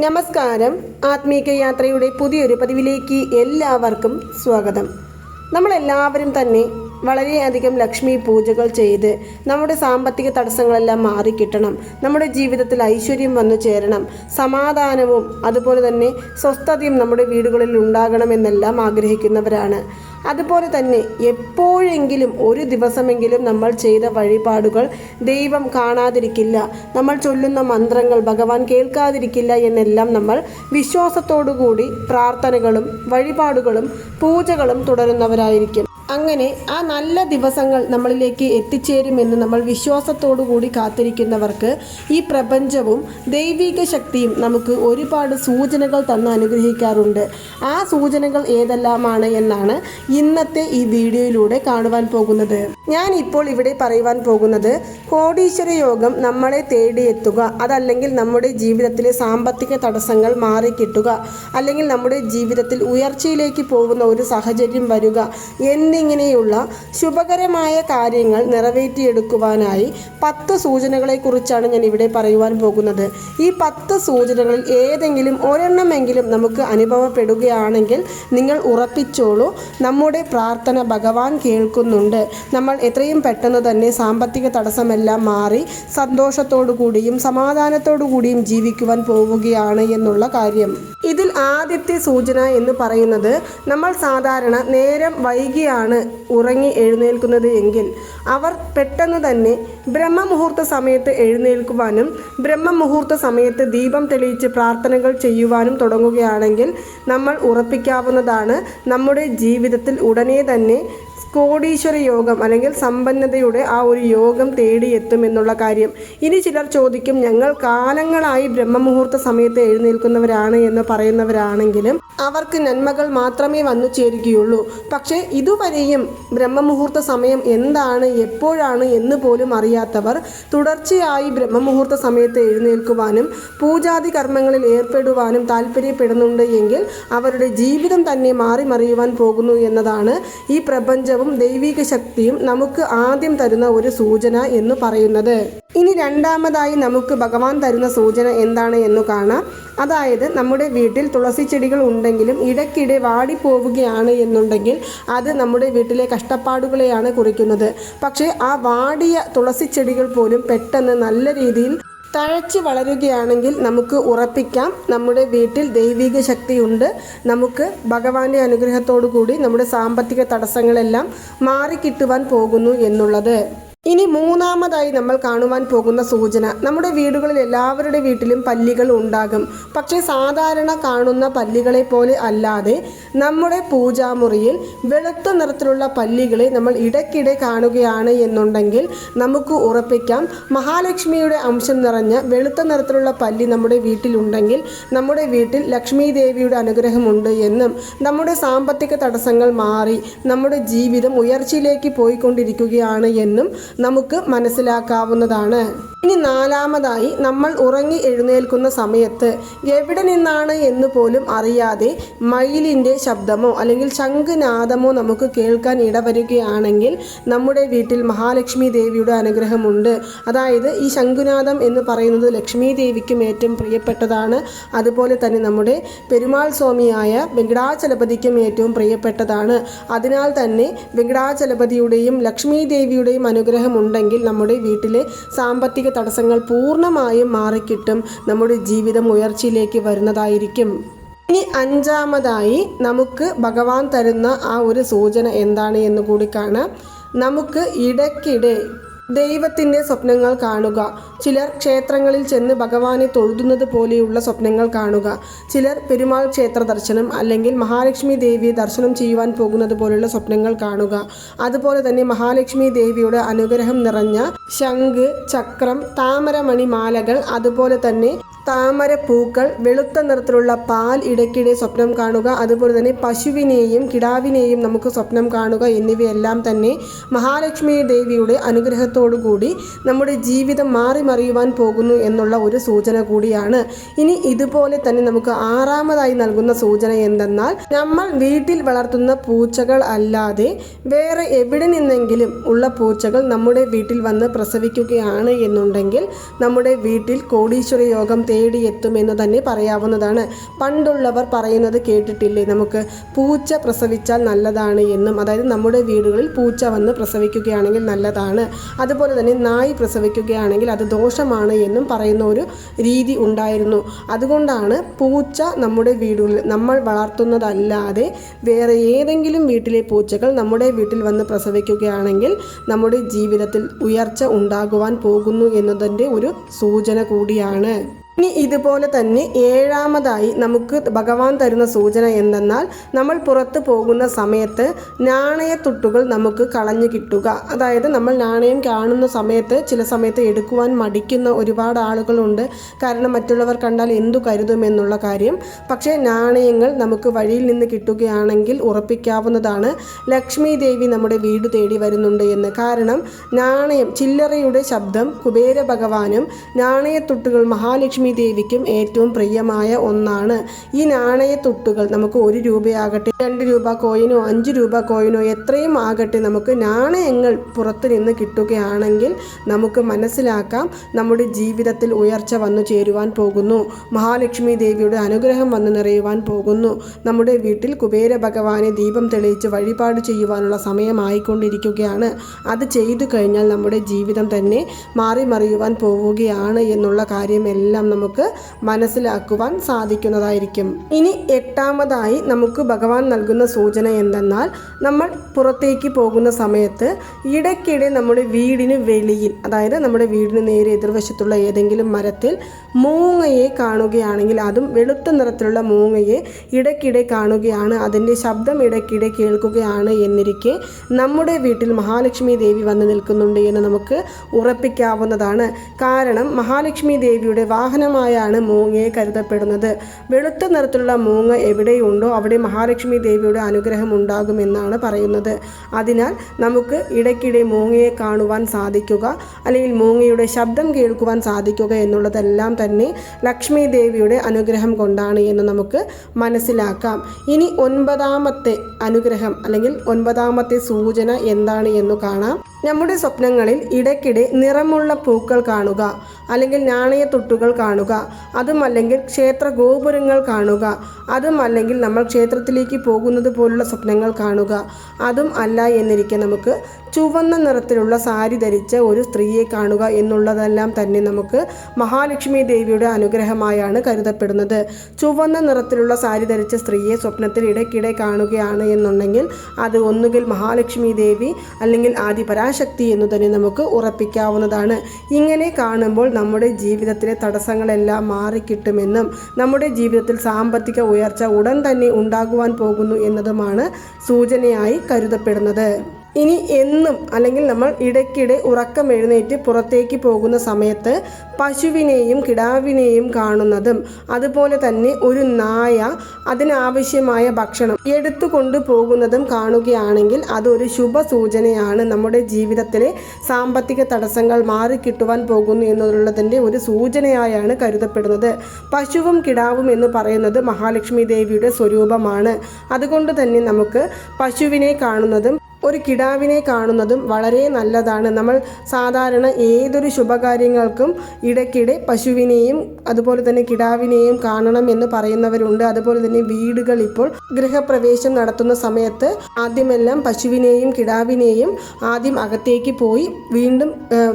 നമസ്കാരം. ആത്മീക യാത്രയുടെ പുതിയൊരു പതിവിലേക്ക് എല്ലാവർക്കും സ്വാഗതം. നമ്മളെല്ലാവരും തന്നെ വളരെയധികം ലക്ഷ്മി പൂജകൾ ചെയ്ത് നമ്മുടെ സാമ്പത്തിക തടസ്സങ്ങളെല്ലാം മാറിക്കിട്ടണം നമ്മുടെ ജീവിതത്തിൽ ഐശ്വര്യം വന്നു ചേരണം. സമാധാനവും അതുപോലെ തന്നെ സ്വസ്ഥതയും നമ്മുടെ വീടുകളിൽ ഉണ്ടാകണമെന്നെല്ലാം ആഗ്രഹിക്കുന്നവരാണ്. അതുപോലെ തന്നെ എപ്പോഴെങ്കിലും ഒരു ദിവസമെങ്കിലും നമ്മൾ ചെയ്ത വഴിപാടുകൾ ദൈവം കാണാതിരിക്കില്ല. നമ്മൾ ചൊല്ലുന്ന മന്ത്രങ്ങൾ ഭഗവാൻ കേൾക്കാതിരിക്കില്ല എന്നെല്ലാം നമ്മൾ വിശ്വാസത്തോടുകൂടി പ്രാർത്ഥനകളും വഴിപാടുകളും പൂജകളും തുടരുന്നവരായിരിക്കും. അങ്ങനെ ആ നല്ല ദിവസങ്ങൾ നമ്മളിലേക്ക് എത്തിച്ചേരുമെന്ന് നമ്മൾ വിശ്വാസത്തോടു കൂടി കാത്തിരിക്കുന്നവർക്ക് ഈ പ്രപഞ്ചവും ദൈവിക ശക്തിയും നമുക്ക് ഒരുപാട് സൂചനകൾ തന്ന് അനുഗ്രഹിക്കാറുണ്ട്. ആ സൂചനകൾ ഏതെല്ലാമാണ് എന്നാണ് ഇന്നത്തെ ഈ വീഡിയോയിലൂടെ കാണുവാൻ പോകുന്നത്. ഞാൻ ഇപ്പോൾ ഇവിടെ പറയുവാൻ പോകുന്നത് കോടീശ്വര യോഗം നമ്മളെ തേടിയെത്തുക അതല്ലെങ്കിൽ നമ്മുടെ ജീവിതത്തിലെ സാമ്പത്തിക തടസ്സങ്ങൾ മാറിക്കിട്ടുക അല്ലെങ്കിൽ നമ്മുടെ ജീവിതത്തിൽ ഉയർച്ചയിലേക്ക് പോകുന്ന ഒരു സാഹചര്യം വരിക എന്നിങ്ങനെയുള്ള ശുഭകരമായ കാര്യങ്ങൾ നിറവേറ്റിയെടുക്കുവാനായി പത്ത് സൂചനകളെക്കുറിച്ചാണ് ഞാൻ ഇവിടെ പറയുവാൻ പോകുന്നത്. ഈ പത്ത് സൂചനകളിൽ ഏതെങ്കിലും ഒരെണ്ണമെങ്കിലും നമുക്ക് അനുഭവപ്പെടുകയാണെങ്കിൽ നിങ്ങൾ ഉറപ്പിച്ചോളൂ നമ്മുടെ പ്രാർത്ഥന ഭഗവാൻ കേൾക്കുന്നുണ്ട്. നമ്മൾ എത്രയും പെട്ടെന്ന് തന്നെ സാമ്പത്തിക തടസ്സമെല്ലാം മാറി സന്തോഷത്തോടു കൂടിയും സമാധാനത്തോടു കൂടിയും ജീവിക്കുവാൻ പോവുകയാണ് എന്നുള്ള കാര്യം. ഇതിൽ ആദ്യത്തെ സൂചന എന്ന് പറയുന്നത് നമ്മൾ സാധാരണ നേരം വൈകിയാണ് ഉറങ്ങി എഴുന്നേൽക്കുന്നത് എങ്കിൽ അവർ പെട്ടെന്ന് തന്നെ ബ്രഹ്മമുഹൂർത്ത സമയത്ത് എഴുന്നേൽക്കുവാനും ബ്രഹ്മമുഹൂർത്ത സമയത്ത് ദീപം തെളിയിച്ച് പ്രാർത്ഥനകൾ ചെയ്യുവാനും തുടങ്ങുകയാണെങ്കിൽ നമ്മൾ ഉറപ്പിക്കാവുന്നതാണ്. നമ്മുടെ ജീവിതത്തിൽ ഉടനെ തന്നെ കോടീശ്വര യോഗം അല്ലെങ്കിൽ സമ്പന്നതയുടെ ആ ഒരു യോഗം തേടിയെത്തും എന്നുള്ള കാര്യം. ഇനി ചിലർ ചോദിക്കും ഞങ്ങൾ കാലങ്ങളായി ബ്രഹ്മമുഹൂർത്ത സമയത്ത് എഴുന്നേൽക്കുന്നവരാണ് എന്ന് പറയുന്നവരാണെങ്കിലും അവർക്ക് നന്മകൾ മാത്രമേ വന്നു ചേരുകയുള്ളൂ. പക്ഷേ ഇതുവരെയും ബ്രഹ്മമുഹൂർത്ത സമയം എന്താണ് എപ്പോഴാണ് എന്ന് പോലും അറിയാത്തവർ തുടർച്ചയായി ബ്രഹ്മമുഹൂർത്ത സമയത്ത് എഴുന്നേൽക്കുവാനും പൂജാതി കർമ്മങ്ങളിൽ ഏർപ്പെടുവാനും താല്പര്യപ്പെടുന്നുണ്ട് എങ്കിൽ അവരുടെ ജീവിതം തന്നെ മാറി മറിയുവാൻ പോകുന്നു എന്നതാണ് ഈ പ്രപഞ്ചവും ദൈവിക ശക്തിയും നമുക്ക് ആദ്യം തരുന്ന ഒരു സൂചന എന്ന് പറയുന്നത്. ഇനി രണ്ടാമതായി നമുക്ക് ഭഗവാൻ തരുന്ന സൂചന എന്താണ് എന്ന് കാണാം. അതായത് നമ്മുടെ വീട്ടിൽ തുളസി ചെടികൾ ഉണ്ടെങ്കിലും ഇടയ്ക്കിടെ വാടിപ്പോവുകയാണ് എന്നുണ്ടെങ്കിൽ അത് നമ്മുടെ വീട്ടിലെ കഷ്ടപ്പാടുകളെയാണ് കുറിക്കുന്നത്. പക്ഷേ ആ വാടിയ തുളസി ചെടികൾ പോലും പെട്ടെന്ന് നല്ല രീതിയിൽ തഴച്ച് വളരുകയാണെങ്കിൽ നമുക്ക് ഉറപ്പിക്കാം. നമ്മുടെ വീട്ടിൽ ദൈവിക ശക്തിയുണ്ട്. നമുക്ക് ഭഗവാന്റെ അനുഗ്രഹത്തോടു കൂടി നമ്മുടെ സാമ്പത്തിക തടസ്സങ്ങളെല്ലാം മാറിക്കിട്ടുവാൻ പോകുന്നു എന്നുള്ളത്. ഇനി മൂന്നാമതായി നമ്മൾ കാണുവാൻ പോകുന്ന സൂചന നമ്മുടെ വീടുകളിൽ എല്ലാവരുടെ വീട്ടിലും പല്ലികൾ ഉണ്ടാകും. പക്ഷേ സാധാരണ കാണുന്ന പല്ലികളെ പോലെ അല്ലാതെ നമ്മുടെ പൂജാമുറിയിൽ വെളുത്ത നിറത്തിലുള്ള പല്ലികളെ നമ്മൾ ഇടയ്ക്കിടെ കാണുകയാണ് എന്നുണ്ടെങ്കിൽ നമുക്ക് ഉറപ്പിക്കാം. മഹാലക്ഷ്മിയുടെ അംശം നിറഞ്ഞ വെളുത്ത നിറത്തിലുള്ള പല്ലി നമ്മുടെ വീട്ടിലുണ്ടെങ്കിൽ നമ്മുടെ വീട്ടിൽ ലക്ഷ്മി ദേവിയുടെ അനുഗ്രഹമുണ്ട് എന്നും നമ്മുടെ സാമ്പത്തിക തടസ്സങ്ങൾ മാറി നമ്മുടെ ജീവിതം ഉയർച്ചയിലേക്ക് പോയിക്കൊണ്ടിരിക്കുകയാണ് എന്നും നമുക്ക് മനസ്സിലാക്കാവുന്നതാണ്. ഇനി നാലാമതായി നമ്മൾ ഉറങ്ങി എഴുന്നേൽക്കുന്ന സമയത്ത് എവിടെ നിന്നാണ് എന്ന് പോലും അറിയാതെ മയിലിന്റെ ശബ്ദമോ അല്ലെങ്കിൽ ശംഖുനാദമോ നമുക്ക് കേൾക്കാൻ ഇടവരികയാണെങ്കിൽ നമ്മുടെ വീട്ടിൽ മഹാലക്ഷ്മി ദേവിയുടെ അനുഗ്രഹമുണ്ട്. അതായത് ഈ ശംഖുനാദം എന്ന് പറയുന്നത് ലക്ഷ്മി ദേവിക്കും ഏറ്റവും പ്രിയപ്പെട്ടതാണ്. അതുപോലെ തന്നെ നമ്മുടെ പെരുമാൾ സ്വാമിയായ വെങ്കടാചലപതിക്കും ഏറ്റവും പ്രിയപ്പെട്ടതാണ്. അതിനാൽ തന്നെ വെങ്കടാചലപതിയുടെയും ലക്ഷ്മി ദേവിയുടെയും അനുഗ്രഹമുണ്ടെങ്കിൽ നമ്മുടെ വീട്ടിലെ സാമ്പത്തിക തടസ്സങ്ങൾ പൂർണമായും മാറിക്കിട്ടും നമ്മുടെ ജീവിതം ഉയർച്ചയിലേക്ക് വരുന്നതായിരിക്കും. ഇനി അഞ്ചാമതായി നമുക്ക് ഭഗവാൻ തരുന്ന ആ ഒരു സൂചന എന്താണ് എന്ന് കൂടി കാണാം. നമുക്ക് ഇടയ്ക്കിടെ ദൈവത്തിന്റെ സ്വപ്നങ്ങൾ കാണുക. ചിലർ ക്ഷേത്രങ്ങളിൽ ചെന്ന് ഭഗവാനെ തൊഴുതുന്നത് പോലെയുള്ള സ്വപ്നങ്ങൾ കാണുക. ചിലർ പെരുമാൾ ക്ഷേത്ര ദർശനം അല്ലെങ്കിൽ മഹാലക്ഷ്മി ദേവിയെ ദർശനം ചെയ്യുവാൻ പോകുന്നത് പോലെയുള്ള സ്വപ്നങ്ങൾ കാണുക. അതുപോലെ തന്നെ മഹാലക്ഷ്മി ദേവിയുടെ അനുഗ്രഹം നിറഞ്ഞ ശംഖ് ചക്രം താമരമണി മാലകൾ അതുപോലെ തന്നെ താമര പൂക്കൾ വെളുത്ത നിറത്തിലുള്ള പാൽ ഇടയ്ക്കിടെ സ്വപ്നം കാണുക അതുപോലെ തന്നെ പശുവിനെയും കിടാവിനെയും നമുക്ക് സ്വപ്നം കാണുക എന്നിവയെല്ലാം തന്നെ മഹാലക്ഷ്മി ദേവിയുടെ അനുഗ്രഹത്തോടുകൂടി നമ്മുടെ ജീവിതം മാറി മറിയുവാൻ പോകുന്നു എന്നുള്ള ഒരു സൂചന കൂടിയാണ്. ഇനി ഇതുപോലെ തന്നെ നമുക്ക് ആറാമതായി നൽകുന്ന സൂചന എന്തെന്നാൽ നമ്മൾ വീട്ടിൽ വളർത്തുന്ന പൂച്ചകൾ അല്ലാതെ വേറെ എവിടെ നിന്നെങ്കിലും ഉള്ള പൂച്ചകൾ നമ്മുടെ വീട്ടിൽ വന്ന് പ്രസവിക്കുകയാണ് എന്നുണ്ടെങ്കിൽ നമ്മുടെ വീട്ടിൽ കോടീശ്വര യോഗം തേ തേടിയെത്തുമെന്ന് തന്നെ പറയാവുന്നതാണ്. പണ്ടുള്ളവർ പറയുന്നത് കേട്ടിട്ടില്ലേ? നമുക്ക് പൂച്ച പ്രസവിച്ചാൽ നല്ലതാണ് എന്നും. അതായത് നമ്മുടെ വീടുകളിൽ പൂച്ച വന്ന് പ്രസവിക്കുകയാണെങ്കിൽ നല്ലതാണ്. അതുപോലെ തന്നെ നായി പ്രസവിക്കുകയാണെങ്കിൽ അത് ദോഷമാണ് എന്നും പറയുന്ന ഒരു രീതി ഉണ്ടായിരുന്നു. അതുകൊണ്ടാണ് പൂച്ച നമ്മുടെ വീടുകളിൽ നമ്മൾ വളർത്തുന്നതല്ലാതെ വേറെ ഏതെങ്കിലും വീട്ടിലെ പൂച്ചകൾ നമ്മുടെ വീട്ടിൽ വന്ന് പ്രസവിക്കുകയാണെങ്കിൽ നമ്മുടെ ജീവിതത്തിൽ ഉയർച്ച ഉണ്ടാകുവാൻ പോകുന്നു എന്നതിന്റെ ഒരു സൂചന കൂടിയാണ്. ഇനി ഇതുപോലെ തന്നെ ഏഴാമതായി നമുക്ക് ഭഗവാൻ തരുന്ന സൂചന എന്തെന്നാൽ നമ്മൾ പുറത്ത് പോകുന്ന സമയത്ത് നാണയത്തുട്ടുകൾ നമുക്ക് കളഞ്ഞു കിട്ടുക. അതായത് നമ്മൾ നാണയം കാണുന്ന സമയത്ത് ചില സമയത്ത് എടുക്കുവാൻ മടിക്കുന്ന ഒരുപാട് ആളുകളുണ്ട്. കാരണം മറ്റുള്ളവർ കണ്ടാൽ എന്തു കരുതുമെന്നുള്ള കാര്യം. പക്ഷേ നാണയങ്ങൾ നമുക്ക് വഴിയിൽ നിന്ന് കിട്ടുകയാണെങ്കിൽ ഉറപ്പിക്കാവുന്നതാണ്. ലക്ഷ്മി ദേവി നമ്മുടെ വീട് തേടി വരുന്നുണ്ട് എന്ന്. കാരണം നാണയം ചില്ലറയുടെ ശബ്ദം കുബേര ഭഗവാനും നാണയത്തുട്ടുകൾ മഹാലക്ഷ്മി ദേവിക്കും ഏറ്റവും പ്രിയമായ ഒന്നാണ്. ഈ നാണയത്തുട്ടുകൾ നമുക്ക് ഒരു രൂപയാകട്ടെ രണ്ട് രൂപ കോയിനോ അഞ്ച് രൂപ കോയിനോ എത്രയും ആകട്ടെ നമുക്ക് നാണയങ്ങൾ പുറത്തു നിന്ന് കിട്ടുകയാണെങ്കിൽ നമുക്ക് മനസ്സിലാക്കാം നമ്മുടെ ജീവിതത്തിൽ ഉയർച്ച വന്നു ചേരുവാൻ പോകുന്നു. മഹാലക്ഷ്മി ദേവിയുടെ അനുഗ്രഹം വന്നു നിറയുവാൻ പോകുന്നു. നമ്മുടെ വീട്ടിൽ കുബേര ഭഗവാനെ ദീപം തെളിയിച്ച് വഴിപാട് ചെയ്യുവാനുള്ള സമയമായിക്കൊണ്ടിരിക്കുകയാണ്. അത് ചെയ്തു കഴിഞ്ഞാൽ നമ്മുടെ ജീവിതം തന്നെ മാറി മറിയുവാൻ പോവുകയാണ് എന്നുള്ള കാര്യമെല്ലാം നമുക്ക് മനസ്സിലാക്കുവാൻ സാധിക്കുന്നതായിരിക്കും. ഇനി എട്ടാമതായി നമുക്ക് ഭഗവാൻ നൽകുന്ന സൂചന എന്തെന്നാൽ നമ്മൾ പുറത്തേക്ക് പോകുന്ന സമയത്ത് ഇടയ്ക്കിടെ നമ്മുടെ വീടിന് വെളിയിൽ അതായത് നമ്മുടെ വീടിന് നേരെ എതിർവശത്തുള്ള ഏതെങ്കിലും മരത്തിൽ മൂങ്ങയെ കാണുകയാണെങ്കിൽ അതും വെളുത്ത നിറത്തിലുള്ള മൂങ്ങയെ ഇടയ്ക്കിടെ കാണുകയാണ്. അതിന്റെ ശബ്ദം ഇടയ്ക്കിടെ കേൾക്കുകയാണ് എന്നിരിക്കെ നമ്മുടെ വീട്ടിൽ മഹാലക്ഷ്മി ദേവി വന്നു നിൽക്കുന്നുണ്ട് എന്ന് നമുക്ക് ഉറപ്പിക്കാവുന്നതാണ്. കാരണം മഹാലക്ഷ്മി ദേവിയുടെ വാഹനമായാണ് മൂങ്ങയെ കരുതപ്പെടുന്നത്. വെളുത്ത നിറത്തിലുള്ള മൂങ്ങ എവിടെയുണ്ടോ അവിടെ മഹാലക്ഷ്മി ദേവിയുടെ അനുഗ്രഹം ഉണ്ടാകുമെന്നാണ് പറയുന്നത്. അതിനാൽ നമുക്ക് ഇടയ്ക്കിടെ മൂങ്ങയെ കാണുവാൻ സാധിക്കുക അല്ലെങ്കിൽ മൂങ്ങയുടെ ശബ്ദം കേൾക്കുവാൻ സാധിക്കുക എന്നുള്ളതെല്ലാം തന്നെ ലക്ഷ്മി ദേവിയുടെ അനുഗ്രഹം കൊണ്ടാണ് എന്ന് നമുക്ക് മനസ്സിലാക്കാം. ഇനി ഒൻപതാമത്തെ അനുഗ്രഹം അല്ലെങ്കിൽ ഒൻപതാമത്തെ സൂചന എന്താണ് എന്ന് കാണാം. നമ്മുടെ സ്വപ്നങ്ങളിൽ ഇടയ്ക്കിടെ നിറമുള്ള പൂക്കൾ കാണുക അല്ലെങ്കിൽ നാണയത്തൊട്ടുകൾ കാണുക അതുമല്ലെങ്കിൽ ക്ഷേത്ര ഗോപുരങ്ങൾ കാണുക അതുമല്ലെങ്കിൽ നമ്മൾ ക്ഷേത്രത്തിലേക്ക് പോകുന്നത് പോലുള്ള സ്വപ്നങ്ങൾ കാണുക. അതും അല്ല എന്നിരിക്കെ നമുക്ക് ചുവന്ന നിറത്തിലുള്ള സാരി ധരിച്ച ഒരു സ്ത്രീയെ കാണുക എന്നുള്ളതെല്ലാം തന്നെ നമുക്ക് മഹാലക്ഷ്മി ദേവിയുടെ അനുഗ്രഹമായാണ് കരുതപ്പെടുന്നത്. ചുവന്ന നിറത്തിലുള്ള സാരി ധരിച്ച സ്ത്രീയെ സ്വപ്നത്തിൽ ഇടയ്ക്കിടെ കാണുകയാണ് എന്നുണ്ടെങ്കിൽ അത് ഒന്നുകിൽ മഹാലക്ഷ്മി ദേവി അല്ലെങ്കിൽ ആദിപരാശക്തി എന്ന് തന്നെ നമുക്ക് ഉറപ്പിക്കാവുന്നതാണ്. ഇങ്ങനെ കാണുമ്പോൾ നമ്മുടെ ജീവിതത്തിലെ തടസ്സങ്ങളെല്ലാം മാറിക്കിട്ടുമെന്നും നമ്മുടെ ജീവിതത്തിൽ സാമ്പത്തിക ഉയർച്ച ഉടൻ തന്നെ ഉണ്ടാകുവാൻ പോകുന്നു എന്നതുമാണ് സൂചനയായി കരുതപ്പെടുന്നത്. ഇനി എന്നും അല്ലെങ്കിൽ നമ്മൾ ഇടയ്ക്കിടെ ഉറക്കം എഴുന്നേറ്റ് പുറത്തേക്ക് പോകുന്ന സമയത്ത് പശുവിനെയും കിടാവിനെയും കാണുന്നതും അതുപോലെ തന്നെ ഒരു നായ അതിനാവശ്യമായ ഭക്ഷണം എടുത്തുകൊണ്ട് പോകുന്നതും കാണുകയാണെങ്കിൽ അതൊരു ശുഭ സൂചനയാണ് നമ്മുടെ ജീവിതത്തിലെ സാമ്പത്തിക തടസ്സങ്ങൾ മാറിക്കിട്ടുവാൻ പോകുന്നു എന്നുള്ളതിന്റെ ഒരു സൂചനയായാണ് കരുതപ്പെടുന്നത്. പശുവും കിടാവും എന്ന് പറയുന്നത് മഹാലക്ഷ്മി ദേവിയുടെ സ്വരൂപമാണ്. അതുകൊണ്ട് തന്നെ നമുക്ക് പശുവിനെ കാണുന്നതും ഒരു കിടാവിനെ കാണുന്നതും വളരെ നല്ലതാണ്. നമ്മൾ സാധാരണ ഏതൊരു ശുഭകാര്യങ്ങൾക്കും ഇടയ്ക്കിടെ പശുവിനെയും അതുപോലെ തന്നെ കിടാവിനെയും കാണണം എന്ന് പറയുന്നവരുണ്ട്. അതുപോലെ തന്നെ വീടുകൾ ഇപ്പോൾ ഗൃഹപ്രവേശം നടത്തുന്ന സമയത്ത് ആദ്യമെല്ലാം പശുവിനെയും കിടാവിനെയും ആദ്യം അകത്തേക്ക് പോയി വീണ്ടും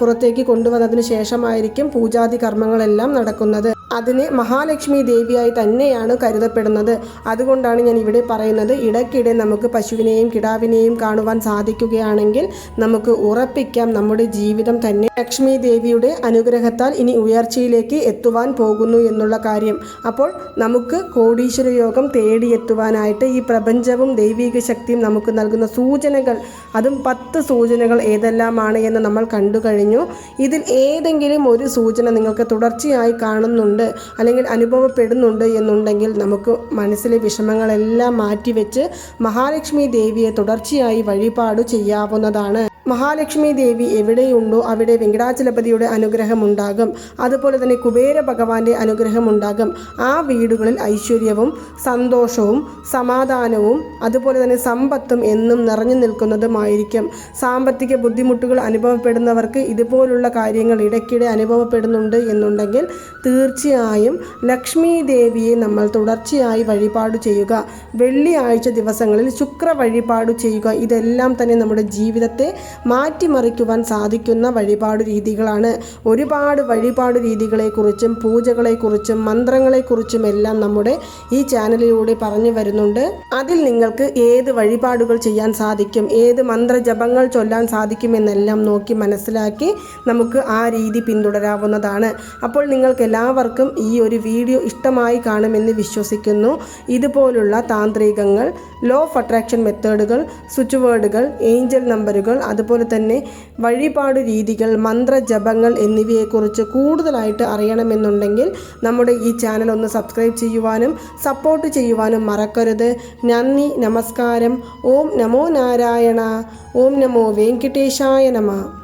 പുറത്തേക്ക് കൊണ്ടുവന്നതിന് ശേഷമായിരിക്കും പൂജാതി കർമ്മങ്ങളെല്ലാം നടക്കുന്നത്. അതിനെ മഹാലക്ഷ്മി ദേവിയായി തന്നെയാണ് കരുതപ്പെടുന്നത്. അതുകൊണ്ടാണ് ഞാൻ ഇവിടെ പറയുന്നത് ഇടയ്ക്കിടെ നമുക്ക് പശുവിനെയും കിടാവിനെയും കാണുവാൻ സാധിക്കുകയാണെങ്കിൽ നമുക്ക് ഉറപ്പിക്കാം. നമ്മുടെ ജീവിതം തന്നെ ലക്ഷ്മി ദേവിയുടെ അനുഗ്രഹത്താൽ ഇനി ഉയർച്ചയിലേക്ക് എത്തുവാൻ പോകുന്നു എന്നുള്ള കാര്യം. അപ്പോൾ നമുക്ക് കോടീശ്വര യോഗം തേടിയെത്തുവാനായിട്ട് ഈ പ്രപഞ്ചവും ദൈവിക ശക്തിയും നമുക്ക് നൽകുന്ന സൂചനകൾ അതും പത്ത് സൂചനകൾ ഏതെല്ലാമാണ് എന്ന് നമ്മൾ കണ്ടു കഴിഞ്ഞു. ഇതിൽ ഏതെങ്കിലും ഒരു സൂചന നിങ്ങൾക്ക് തുടർച്ചയായി കാണുന്നുണ്ട് അല്ലെങ്കിൽ അനുഭവപ്പെടുന്നുണ്ട് എന്നുണ്ടെങ്കിൽ നമുക്ക് മനസ്സിലെ വിഷമങ്ങളെല്ലാം മാറ്റിവെച്ച് മഹാലക്ഷ്മി ദേവിയെ തുടർച്ചയായി വഴിപാട് ചെയ്യാവുന്നതാണ്. മഹാലക്ഷ്മി ദേവി എവിടെയുണ്ടോ അവിടെ വെങ്കടാചലപതിയുടെ അനുഗ്രഹമുണ്ടാകും. അതുപോലെ തന്നെ കുബേര ഭഗവാന്റെ അനുഗ്രഹം ഉണ്ടാകും ആ വീടുകളിൽ ഐശ്വര്യവും സന്തോഷവും സമാധാനവും അതുപോലെ തന്നെ സമ്പത്തും എന്നും നിറഞ്ഞു നിൽക്കുന്നതുമായിരിക്കും. സാമ്പത്തിക ബുദ്ധിമുട്ടുകൾ അനുഭവപ്പെടുന്നവർക്ക് ഇതുപോലുള്ള കാര്യങ്ങൾ ഇടയ്ക്കിടെ അനുഭവപ്പെടുന്നുണ്ട് എന്നുണ്ടെങ്കിൽ തീർച്ചയായും ലക്ഷ്മി ദേവിയെ നമ്മൾ തുടർച്ചയായി വഴിപാട് ചെയ്യുക. വെള്ളിയാഴ്ച ദിവസങ്ങളിൽ ശുക്ര വഴിപാട് ചെയ്യുക. ഇതെല്ലാം തന്നെ നമ്മുടെ ജീവിതത്തെ മാറ്റിമറിക്കുവാൻ സാധിക്കുന്ന വഴിപാട് രീതികളാണ്. ഒരുപാട് വഴിപാട് രീതികളെക്കുറിച്ചും പൂജകളെക്കുറിച്ചും മന്ത്രങ്ങളെക്കുറിച്ചും എല്ലാം നമ്മുടെ ഈ ചാനലിലൂടെ പറഞ്ഞു വരുന്നുണ്ട്. അതിൽ നിങ്ങൾക്ക് ഏത് വഴിപാടുകൾ ചെയ്യാൻ സാധിക്കും ഏത് മന്ത്രജപങ്ങൾ ചൊല്ലാൻ സാധിക്കുമെന്നെല്ലാം നോക്കി മനസ്സിലാക്കി നമുക്ക് ആ രീതി പിന്തുടരാവുന്നതാണ്. അപ്പോൾ നിങ്ങൾക്ക് എല്ലാവർക്കും ഈ ഒരു വീഡിയോ ഇഷ്ടമായി കാണുമെന്ന് വിശ്വസിക്കുന്നു. ഇതുപോലുള്ള താന്ത്രികങ്ങൾ ലോ ഓഫ് അട്രാക്ഷൻ മെത്തേഡുകൾ സ്വിച്ച് വേർഡുകൾ ഏഞ്ചൽ നമ്പറുകൾ അതുപോലെ തന്നെ വഴിപാട് രീതികൾ മന്ത്രജപങ്ങൾ എന്നിവയെക്കുറിച്ച് കൂടുതലായിട്ട് അറിയണമെന്നുണ്ടെങ്കിൽ നമ്മുടെ ഈ ചാനൽ ഒന്ന് സബ്സ്ക്രൈബ് ചെയ്യുവാനും സപ്പോർട്ട് ചെയ്യുവാനും മറക്കരുത്. നന്ദി നമസ്കാരം. ഓം നമോ നാരായണ. ഓം നമോ വെങ്കിട്ടേശായ നമ.